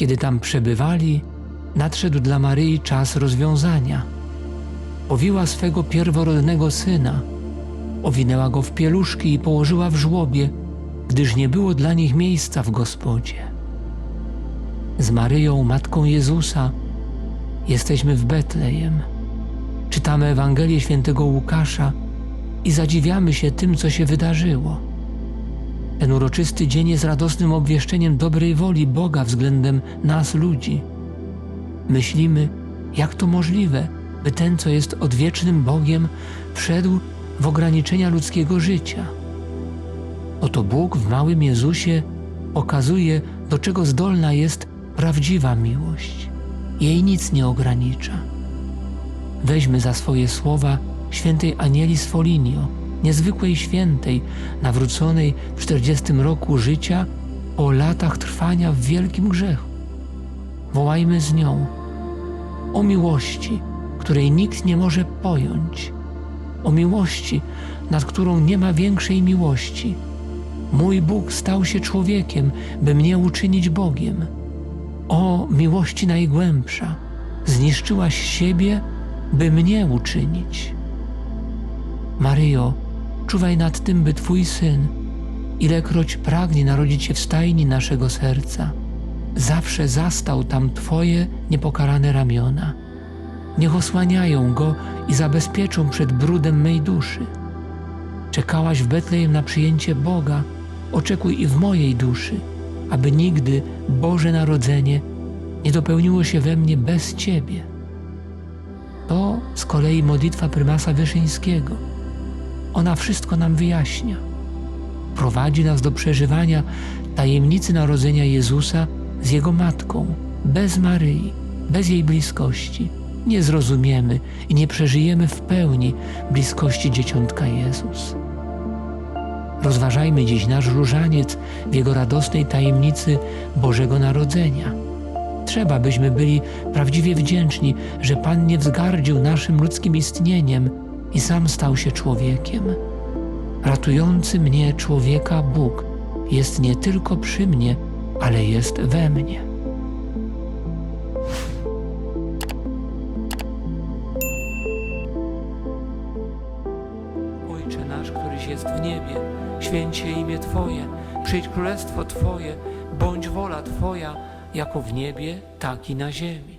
Kiedy tam przebywali, nadszedł dla Maryi czas rozwiązania. Powiła swego pierworodnego syna, owinęła go w pieluszki i położyła w żłobie, gdyż nie było dla nich miejsca w gospodzie. Z Maryją, matką Jezusa, jesteśmy w Betlejem. Czytamy Ewangelię świętego Łukasza i zadziwiamy się tym, co się wydarzyło. Ten uroczysty dzień jest radosnym obwieszczeniem dobrej woli Boga względem nas, ludzi. Myślimy, jak to możliwe, by ten, co jest odwiecznym Bogiem, wszedł w ograniczenia ludzkiego życia. Oto Bóg w małym Jezusie pokazuje, do czego zdolna jest prawdziwa miłość. Jej nic nie ogranicza. Weźmy za swoje słowa świętej Anieli Sfolinio, niezwykłej świętej, nawróconej w 40 roku życia po latach trwania w wielkim grzechu. Wołajmy z nią o miłości, której nikt nie może pojąć, o miłości, nad którą nie ma większej miłości. Mój Bóg stał się człowiekiem, by mnie uczynić Bogiem. O miłości najgłębsza, zniszczyłaś siebie, by mnie uczynić. Maryjo, czuwaj nad tym, by Twój syn, ilekroć pragnie narodzić się w stajni naszego serca, zawsze zastał tam Twoje niepokarane ramiona. Niech osłaniają go i zabezpieczą przed brudem mej duszy. Czekałaś w Betlejem na przyjęcie Boga, oczekuj i w mojej duszy, aby nigdy Boże Narodzenie nie dopełniło się we mnie bez Ciebie. To z kolei modlitwa prymasa Wyszyńskiego. Ona wszystko nam wyjaśnia. Prowadzi nas do przeżywania tajemnicy narodzenia Jezusa z Jego matką, bez Maryi, bez jej bliskości. Nie zrozumiemy i nie przeżyjemy w pełni bliskości dzieciątka Jezus. Rozważajmy dziś nasz różaniec w jego radosnej tajemnicy Bożego Narodzenia. Trzeba, byśmy byli prawdziwie wdzięczni, że Pan nie wzgardził naszym ludzkim istnieniem i sam stał się człowiekiem. Ratujący mnie człowieka Bóg jest nie tylko przy mnie, ale jest we mnie. Ojcze nasz, któryś jest w niebie, święć się imię Twoje, przyjdź królestwo Twoje, bądź wola Twoja, jako w niebie, tak i na ziemi.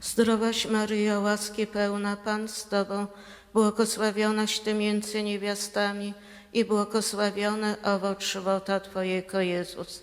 Zdrowaś Maryjo, łaski pełna Pan z Tobą, błogosławionaś Ty między niewiastami i błogosławiony owoc żywota Twojego Jezus.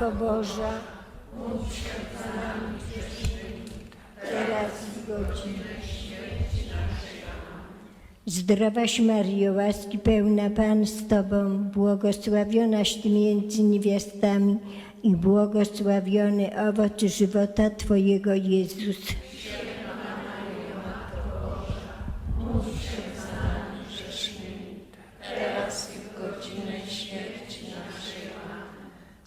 Matko Boża, teraz w godzinę Zdrowaś Maryjo, łaski pełna Pan z Tobą, błogosławionaś Ty między niewiastami i błogosławiony owoc żywota Twojego Jezus.